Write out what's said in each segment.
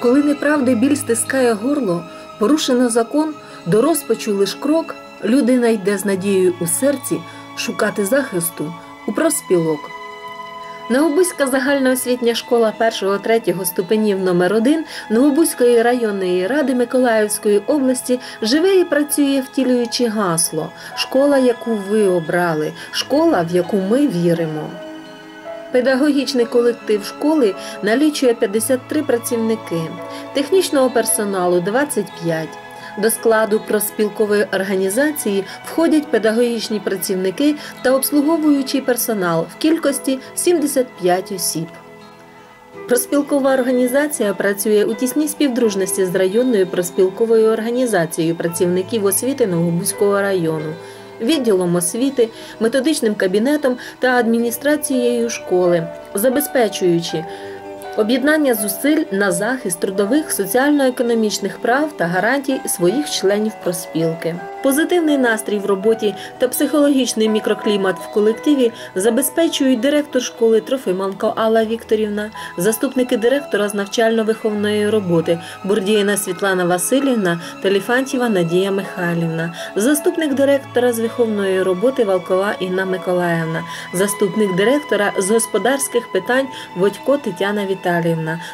Коли неправди біль стискає горло, порушено закон, до розпачу лиш крок, людина йде з надією у серці шукати захисту у проспілок. Новобузька загальноосвітня школа 1-3 ступенів номер 1 Новобузької районної ради Миколаївської області живе і працює, втілюючи гасло школа, яку ви обрали, школа, в яку ми віримо. Педагогічний колектив школи налічує 53 працівники, технічного персоналу 25. До складу проспілкової організації входять педагогічні працівники та обслуговуючий персонал в кількості 75 осіб. Проспілкова організація працює у тісній співдружності з районною проспілковою організацією працівників освіти Новобузького району, відділом освіти, методичним кабінетом та адміністрацією школи, забезпечуючи об'єднання зусиль на захист трудових соціально-економічних прав та гарантій своїх членів проспілки. Позитивний настрій в роботі та психологічний мікроклімат в колективі забезпечують директор школи Трофиманко Алла Вікторівна, заступники директора з навчально-виховної роботи Бурдіїна Світлана Васильівна та Ліфантєва Надія Михайлівна, заступник директора з виховної роботи Валкова Інна Миколаївна, заступник директора з господарських питань Водько Тетяна Віталіївна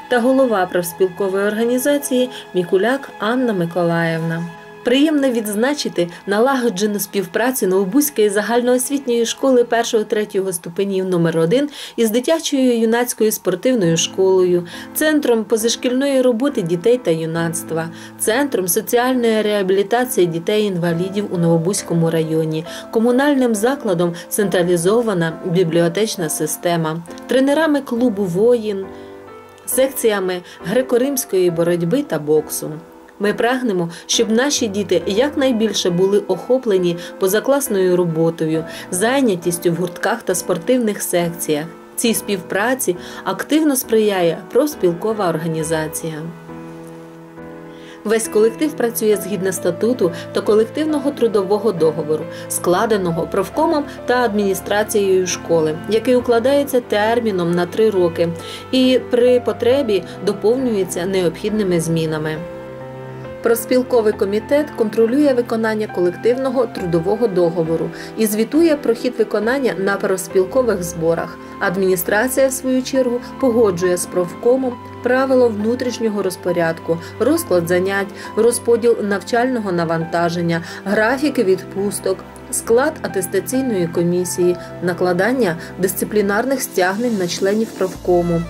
та голова профспілкової організації Мікуляк Анна Миколаївна. Приємно відзначити налагоджену співпрацю Новобузької загальноосвітньої школи 1-3 ступенів номер 1 із дитячою юнацькою спортивною школою, центром позашкільної роботи дітей та юнацтва, центром соціальної реабілітації дітей-інвалідів у Новобузькому районі, комунальним закладом централізована бібліотечна система, тренерами клубу воїн, секціями греко-римської боротьби та боксу. Ми прагнемо, щоб наші діти якнайбільше були охоплені позакласною роботою, зайнятістю в гуртках та спортивних секціях. Цій співпраці активно сприяє профспілкова організація. Весь колектив працює згідно статуту та колективного трудового договору, складеного профкомом та адміністрацією школи, який укладається терміном на три роки і при потребі доповнюється необхідними змінами. Проспілковий комітет контролює виконання колективного трудового договору і звітує про хід виконання на проспілкових зборах. Адміністрація, в свою чергу, погоджує з профкомом правила внутрішнього розпорядку, розклад занять, розподіл навчального навантаження, графіки відпусток. Склад атестаційної комісії, накладання дисциплінарних стягнень на членів профкому,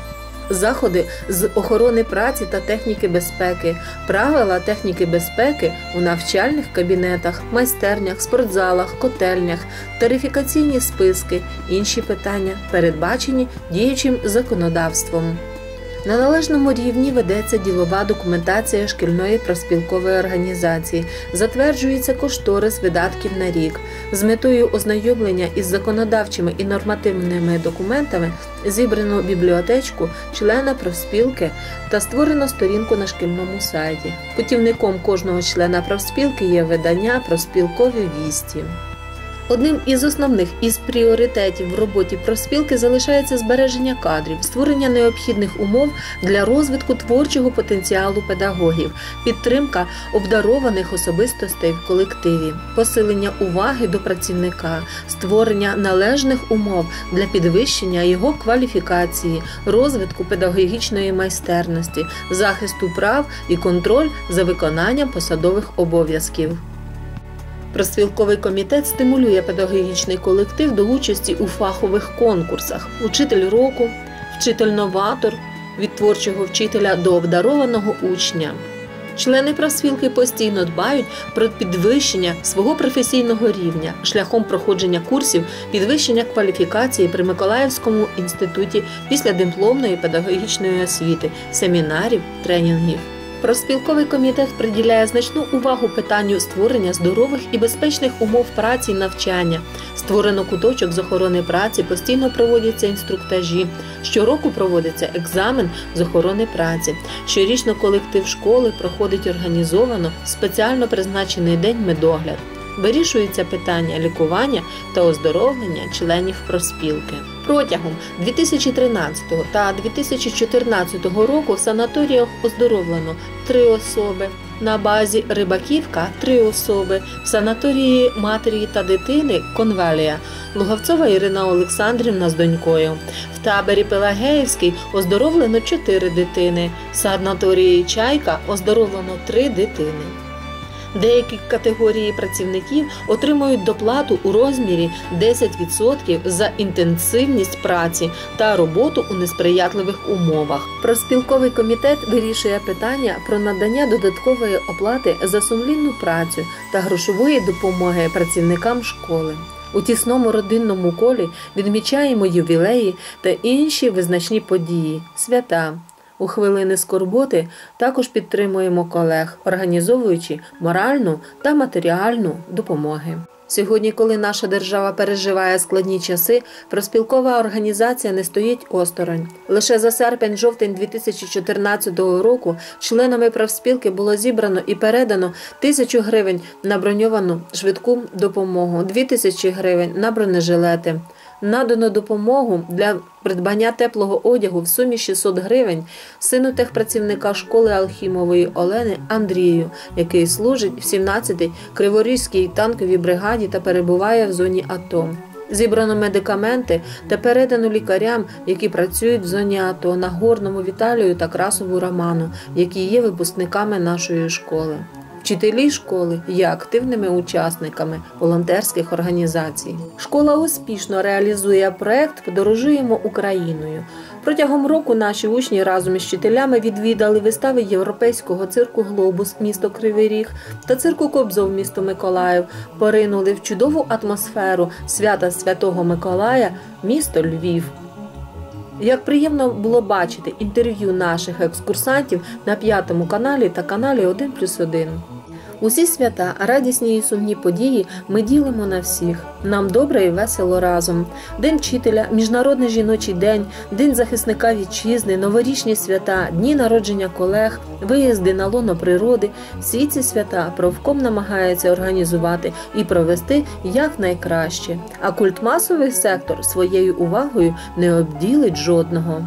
заходи з охорони праці та техніки безпеки, правила техніки безпеки у навчальних кабінетах, майстернях, спортзалах, котельнях, тарифікаційні списки, інші питання, передбачені діючим законодавством. На належному рівні ведеться ділова документація шкільної проспілкової організації, затверджується кошторис видатків на рік. З метою ознайомлення із законодавчими і нормативними документами зібрано бібліотечку члена профспілки та створено сторінку на шкільному сайті. Путівником кожного члена профспілки є видання проспілкові вісті. Одним із основних із пріоритетів в роботі профспілки залишається збереження кадрів, створення необхідних умов для розвитку творчого потенціалу педагогів, підтримка обдарованих особистостей в колективі, посилення уваги до працівника, створення належних умов для підвищення його кваліфікації, розвитку педагогічної майстерності, захисту прав і контроль за виконанням посадових обов'язків. Проспілковий комітет стимулює педагогічний колектив до участі у фахових конкурсах: учитель року, вчитель-новатор від творчого вчителя до обдарованого учня. Члени профспілки постійно дбають про підвищення свого професійного рівня шляхом проходження курсів підвищення кваліфікації при Миколаївському інституті після дипломної педагогічної освіти, семінарів, тренінгів. Проспілковий комітет приділяє значну увагу питанню створення здорових і безпечних умов праці і навчання. Створено куточок з охорони праці, постійно проводяться інструктажі. Щороку проводиться екзамен з охорони праці. Щорічно колектив школи проходить організовано спеціально призначений день медогляд. Вирішуються питання лікування та оздоровлення членів профспілки. Протягом 2013 та 2014 року в санаторіях оздоровлено три особи. На базі Рибаківка три особи, в санаторії матері та дитини Конвалія, Луговцова Ірина Олександрівна з донькою. В таборі Пелагеївський оздоровлено чотири дитини, в санаторії Чайка оздоровлено три дитини. Деякі категорії працівників отримують доплату у розмірі 10% за інтенсивність праці та роботу у несприятливих умовах. Проспілковий комітет вирішує питання про надання додаткової оплати за сумлінну працю та грошової допомоги працівникам школи. У тісному родинному колі відмічаємо ювілеї та інші визначні події, свята. У хвилини скорботи також підтримуємо колег, організовуючи моральну та матеріальну допомоги. Сьогодні, коли наша держава переживає складні часи, проспілкова організація не стоїть осторонь. Лише за серпень-жовтень 2014 року членами профспілки було зібрано і передано тисячу гривень на броньовану швидку допомогу, дві тисячі гривень на бронежилети. Надано допомогу для придбання теплого одягу в сумі 600 гривень сину техпрацівника школи Алхімової Олени Андрію, який служить в 17-й Криворізькій танковій бригаді та перебуває в зоні АТО. Зібрано медикаменти та передано лікарям, які працюють в зоні АТО Нагорному Віталію та Красову Роману, які є випускниками нашої школи. Вчителі школи є активними учасниками волонтерських організацій. Школа успішно реалізує проект Подорожуємо Україною. Протягом року наші учні разом із вчителями відвідали вистави європейського цирку Глобус місто Кривий Ріг та цирку Кобзов місто Миколаїв. Поринули в чудову атмосферу свята Святого Миколая, місто Львів. Як приємно було бачити інтерв'ю наших екскурсантів на п'ятому каналі та каналі 1 плюс 1. Усі свята, радісні і сумні події ми ділимо на всіх. Нам добре і весело разом. День вчителя, міжнародний жіночий день, день захисника вітчизни, новорічні свята, дні народження колег, виїзди на лоно природи. Всі ці свята правком намагається організувати і провести якнайкраще. А культмасовий сектор своєю увагою не обділить жодного.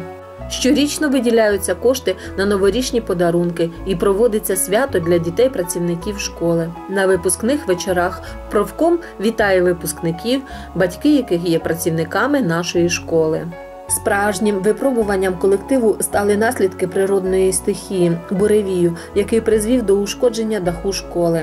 Щорічно виділяються кошти на новорічні подарунки і проводиться свято для дітей-працівників школи. На випускних вечорах профком вітає випускників, батьки яких є працівниками нашої школи. Справжнім випробуванням колективу стали наслідки природної стихії буревію, який призвів до ушкодження даху школи.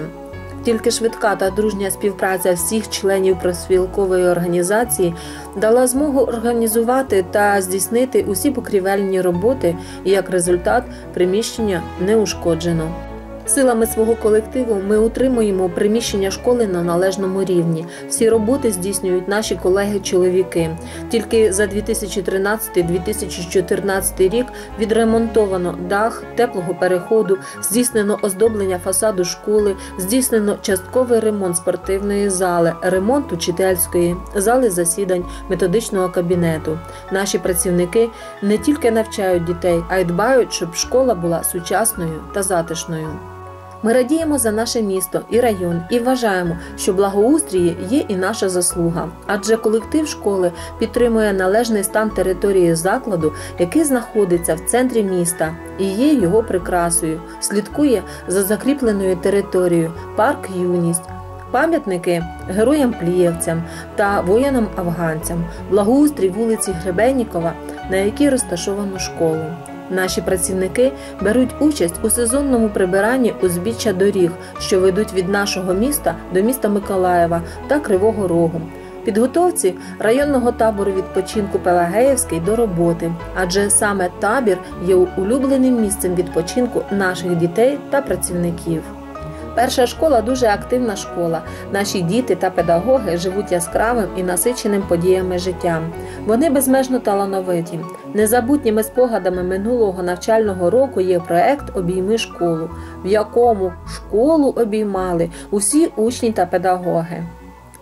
Тільки швидка та дружня співпраця всіх членів профспілкової організації дала змогу організувати та здійснити усі покрівельні роботи, і як результат приміщення не ушкоджено. Силами свого колективу ми утримуємо приміщення школи на належному рівні. Всі роботи здійснюють наші колеги-чоловіки. Тільки за 2013-2014 рік відремонтовано дах теплого переходу, здійснено оздоблення фасаду школи, здійснено частковий ремонт спортивної зали, ремонт учительської, зали засідань, методичного кабінету. Наші працівники не тільки навчають дітей, а й дбають, щоб школа була сучасною та затишною. Ми радіємо за наше місто і район і вважаємо, що благоустрії є і наша заслуга, адже колектив школи підтримує належний стан території закладу, який знаходиться в центрі міста і є його прикрасою, слідкує за закріпленою територією, парк юність. Пам'ятники героям-плієвцям та воїнам-афганцям, благоустрій вулиці Гребеннікова, на якій розташовано школу. Наші працівники беруть участь у сезонному прибиранні узбіччя доріг, що ведуть від нашого міста до міста Миколаєва та Кривого Рогу. Підготовці районного табору відпочинку Пелагеївський до роботи, адже саме табір є улюбленим місцем відпочинку наших дітей та працівників. Перша школа дуже активна школа. Наші діти та педагоги живуть яскравим і насиченим подіями життя. Вони безмежно талановиті. Незабутніми спогадами минулого навчального року є проект Обійми школу, в якому школу обіймали усі учні та педагоги.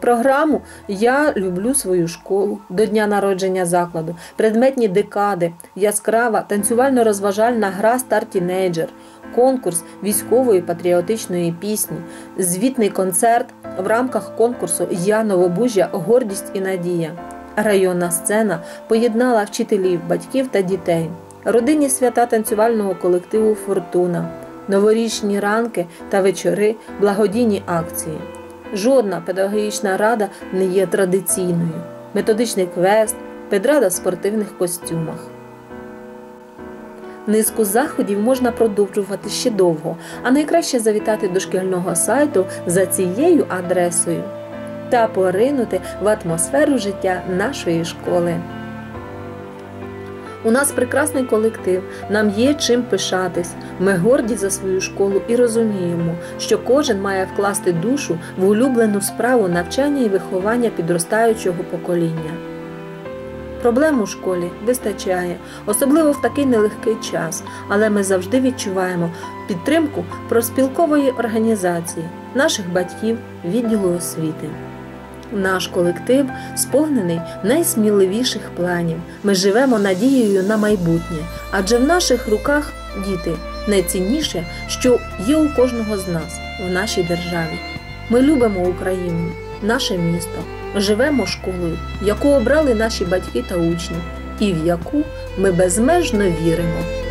Програму Я люблю свою школу до дня народження закладу, предметні декади, яскрава танцювально-розважальна гра Стар Тінейджер, конкурс військової патріотичної пісні, звітний концерт в рамках конкурсу Я Новобужжя Гордість і надія. Районна сцена поєднала вчителів, батьків та дітей, родинні свята танцювального колективу Фортуна, новорічні ранки та вечори, благодійні акції. Жодна педагогічна рада не є традиційною. Методичний квест, педрада в спортивних костюмах. Низку заходів можна продовжувати ще довго, а найкраще завітати до шкільного сайту за цією адресою та поринути в атмосферу життя нашої школи. У нас прекрасний колектив, нам є чим пишатись. Ми горді за свою школу і розуміємо, що кожен має вкласти душу в улюблену справу навчання і виховання підростаючого покоління. Проблем у школі вистачає, особливо в такий нелегкий час, але ми завжди відчуваємо підтримку проспілкової організації, наших батьків, відділу освіти. Наш колектив сповнений найсміливіших планів. Ми живемо надією на майбутнє, адже в наших руках діти найцінніше, що є у кожного з нас в нашій державі. Ми любимо Україну, наше місто, живемо школою, яку обрали наші батьки та учні, і в яку ми безмежно віримо.